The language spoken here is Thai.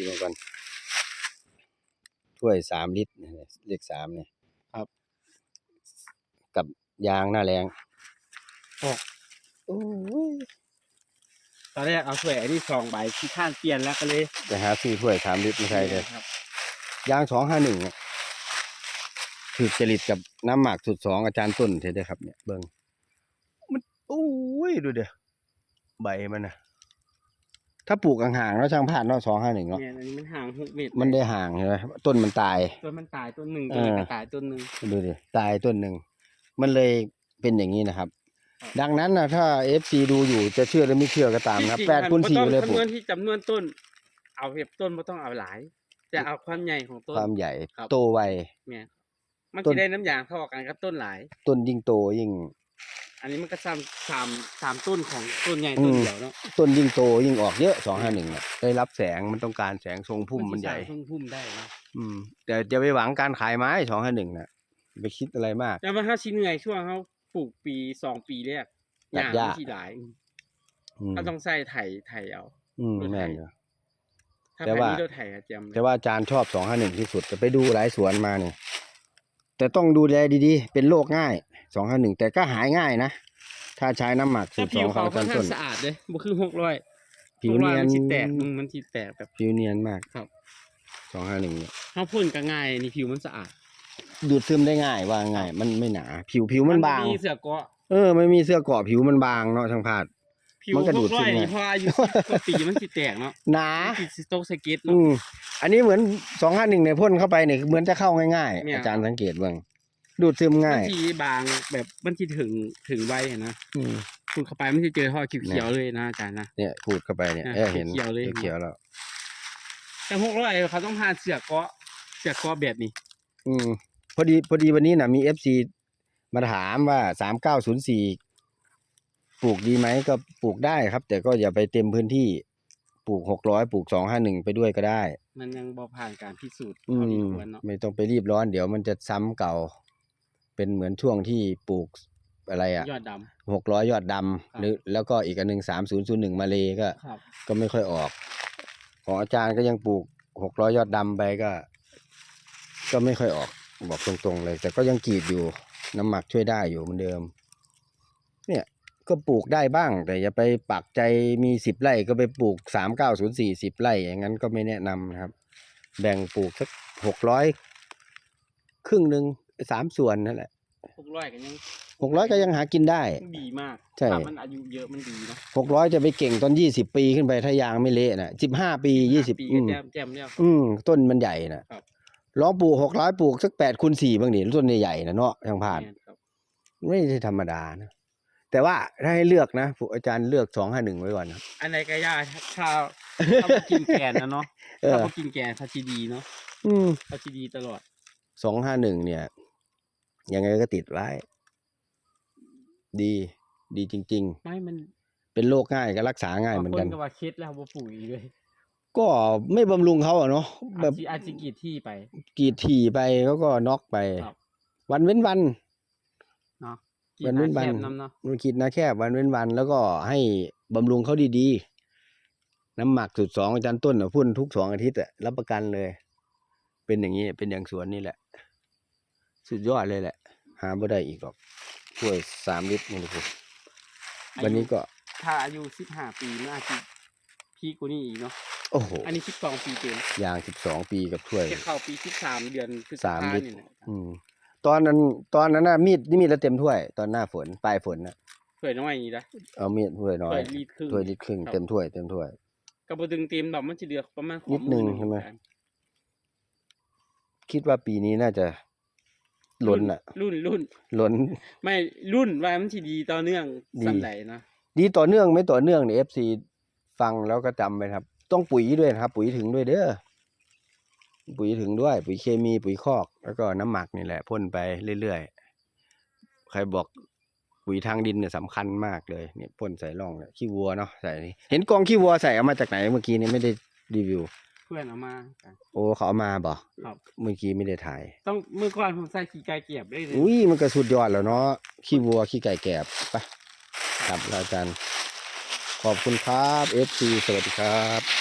กินมาก่อนถ้วยสามลิตรเนี่ยเลขสามเนี่ยครับ กับยางหน้าแรงโอ้โอ้ยตอนแรกเอาถ้วยอันนี้สองใบที่ข้านเปลี่ยนแล้วก็เลยไปหาซื้อถ้วยสามลิตรไม่ใช่เลยครับยางสองห้าหนึ่งถือจริตกับน้ำหมักสุดสองอาจารย์ต้นเท่เด้อครับเนี่ยเบิ่งมันโอ้ยดูเด้อใบมันนะ ถ้าปลูกห่างๆแล้วช่างพานเนาะสองห้าหนึ่งเนาะเนี่ยอันนี้มันห่างหกเมตรมันได้ห่างใช่ไหมต้นมันตาย ต้นมันตายต้นหนึ่งเอต้นอก็ตายต้นหนึ่งดูดิตายต้นหนึ่งมันเลยเป็นอย่างนี้นะครับครับดังนั้นนะถ้าเอฟซีดูอยู่จะเชื่อหรือไม่เชื่อก็ตามนะครับจริงๆแปดคูณมัสี่ต้องเลยปลูคำนกวณที่จำนวนต้น เอาเห็บต้นไม่ต้องเอาหลายแต่เอาความใหญ่ของต้นความใหญ่ครับโตไวเนี่ยมันต้จะนได้น้ำยางเท่ากันกับต้นหลาย ต้นยิ่งโตยิ่ง อันนี้มันก็ซ้ำสามสามต้นของต้นใหญ่อืมต้นเดียวเนาะต้นยิ่งโตยิ่งออกเยอะสองห้าหนึ่งได้รับแสงมันต้องการแสงทรงพุ่มมันใหญ่พุ่มพุ่มได้นะอืม แต่จะไปหวังการขายไม้สองห้าหนึ่งนะไปคิดอะไรมาก แต่ว่าถ้าชิ้นเหนื่อยช่วงเขาปลูกปีสองปีแรกตัดหญ้ามันสิหลายอืมเขาต้องใส่ไถไถเอา อืมรถไถแม่นอยู่ถ้าแต่พันว่านี้เราไถอะเจียมเลยแต่ว่าอาจารย์ชอบสองห้าหนึ่งที่สุดจะไปดูหลายสวนมาเนี่ยแต่ต้องดูแลดีๆ เป็นโรคง่าย สองห้าหนึ่งแต่ก็หายง่ายนะ ถ้าใช้น้ำหมักสูถ้าตรสผิอวงขอเขางค่อาอนจารย์ข้าต้งนสะอาดเลยบ่คือหกร้อยผิวหกร้อยเนียนมันสิแตกอืมมันสิแตกแบบ ผิวเนียนมากครับ สองห้าหนึ่งเนี่ยเขาพ่นก็ง่ายนี่ผิวมันสะอาดดูดซึมได้ง่ายว่าง่ายมันไม่หนา ผิวผิวมันบาง มีเสือเกราะเออไม่มีเสื้อเกราะผิวมันบางเนาะทางพาดผิวมันก็หดูดกร้อยซึมนี่ไง พออายุสิบกว่าปีมันสิแตกเนาะหนา มันสิโตกสะเก็ตอืเนาะ มอันนี้เหมือนสองห้าหนึ่งในยพ่นเข้าไปเนี่ยเหมือนจะเข้าง่ายเนี่ๆยอาจารย์สังเกตเบ้าง ดูดซึมมัง่านยสิบางแบบมันสิถึงถึงไวเห็นนะอืมคุณเข้าไปมันสิเจอท่อเขียวๆเลยนะอาจารย์นะ เนี่ยขูดเข้าไปเนี่ยอะเออเห็นเขียวๆเลยเขียวๆแล้ว แต่หกร้อยเขาต้องผ่านเสือเกราะเสือเกราะแบบนี้ อืมพอดีพอดีวันนี้นะมีเอฟซีมาถามว่าสามเก้าศูนย์สี่ปลูกดีไหมก็ปลูกได้ครับ แต่ก็อย่าไปเต็มพื้นที่ปลูกหกร้อยปลูกสองห้าหนึ่งไปด้วยก็ได้ มันยังบ่ผ่านการพิสูจน์อืพอดีมควรเนาะไม่ต้องไปรีบร้อนเดี๋ยวมันจะซ้ำเก่า เป็นเหมือนช่วงที่ปลูกอะไรอะยอดดหกร้อยยอดดำครับหรือแล้วก็อีกอันหนึ่งสามศูนย์ศูนย์หนึ่งมาเลยก็ำครับ ก็ไม่ค่อยออก ของอาจารย์ก็ยังปลูกหกร้อยยอดดำไปก็ ก็ไม่ค่อยออกบอกตรงๆเลย แต่ก็ยังกรีดอยู่น้ำหมักช่วยได้อยู่เหมือนเดิม เนี่ยก็ปลูกได้บ้าง แต่อย่าไปปักใจมีสิบไร่ก็ไปปลูกสามเก้าศูนย์สี่สิบไร่อย่างนั้นก็ไม่แนะนำนะครับ แบ่งปลูกสักหกร้อยครึ่งหนึ่ง สามส่วนนั่นแหละหกร้อยก็ยังหกร้อยก็ยังหากินได้ ดีมากใช่ ถ้ามันอายุเยอะมันดีเนาะหกร้อยจะไปเก่งตอนยี่สิบปีขึ้นไปถ้ายางไม่เละนะสิบห้าปียี่สิบปีอืก็มแจ่มแจ่มแล้วอืม ต้นมันใหญ่นะครับ ลองปลูกหกร้อยปลูกสักแปดคูณสี่บางดิต้นใหญ่ๆนะเนาะทางผ่านแม่ครับไม่ใช่ธรรมดานะ แต่ว่าถ้าให้เลือกนะผู้อาจารย์เลือกสองห้าหนึ่งไว้ก่อนนะ อันไหนก็ยากถ้าถ้าบ่กินแกนนะเนาะเอถ้าอ บ่กินแกนพัชดีเนาะอืมพัชดีตลอด สองห้าหนึ่งเนี่ย ยังไงก็ติดไว้ดี ดีจริง ไม่มันๆ เป็นโรคง่ายก็รักษาง่ายเหมือนกัน บงคก็ว่าเคล็ดแล้วบ่ปุ๋ยเลยก็ไม่บำรุงเขาอะเนาะแบอาบจสิอาจสิกรีดที่ไป กรีดถี่ไปเขาก็น็อกไป ครับ วันเว้นวัน เนาะกรีดวันหเว้น้านวัน แคบน้ำเนาะมันคิดนะแค่วันเว้นวัน แล้วก็ให้บำรุงเขาดีๆ น้ำหมักสุดสองอาจารย์ต้นอะพ่นทุกสองอาทิตย์อะรับประกันเลย เป็นอย่างนี้เป็นอย่างสวนนี่แหละ สุดยอดเลยแหละ หาไม่ได้อีกหรอกถ้วยสามลิตรนี่นะครับวันนี้ก็ ถ้าอายุ15ปีมันอาจสิพีกกว่านี้อีกเนาะโอ้โหอันนี้12ปีเต็มยางสิบสองปีกับถ้วยแค่เข้าปี13เดือนพฤษสามภาลิตรนี่แหละอืม ตอนนั้นตอนนั้นน่ะมีดนี่มีดละเต็มถ้วย ตอนหน้าฝนปลายฝนนะถ้วยน้อยนี่นะเอามีดถ้วยน้อถ้วยยลิตรครึ่งถ้วยลิตรครึ่งครับเต็มถ้วยเต็มถ้วยก็บ่ดึงเต็มดอกมันสิเหลือประมาณขอนิดนึงอใช่ไหมกันคิดว่าปีนี้น่าจะ ล้นอะ รุ่นรุ่นล้น ไม่รุ่นว่ามันสิดีต่อเนื่องดีสันใดนะดีต่อเนื่องไม่ต่อเนื่องเนี่ยเอฟซีฟังแล้วก็จำไปครับ ต้องปุ๋ยด้วยนะครับ ปุ๋ยถึงด้วยเด้อปุ๋ยถึงด้วย ปุ๋ยเคมีปุ๋ยคอก แล้วก็น้ำหมักนี่แหละพ่นไปเรื่อยๆใครบอกปุ๋ยทางดินเนี่ยสำคัญมากเลยเนี่ยพ่นใส่ร่องเนี่ยขี้วัวเนาะใส่นี่เห็นกองขี้วัวใส่เอามาจากไหนเมื่อกี้นี่ไม่ได้รีวิวเพื่อนเอามากันโอ้เขาเอามาบ่ครับ เมื่อกี้ไม่ได้ถ่าย ต้องเมื่อก่อนผมใส่ขี้ไก่เกียบได้เลยอุ้ยมันก็สุดยอดแล้วเนาะขี้วัวขี้ไก่แกบไปครับแล้วอาจารย์ขอบคุณครับ FC สวัสดีครับ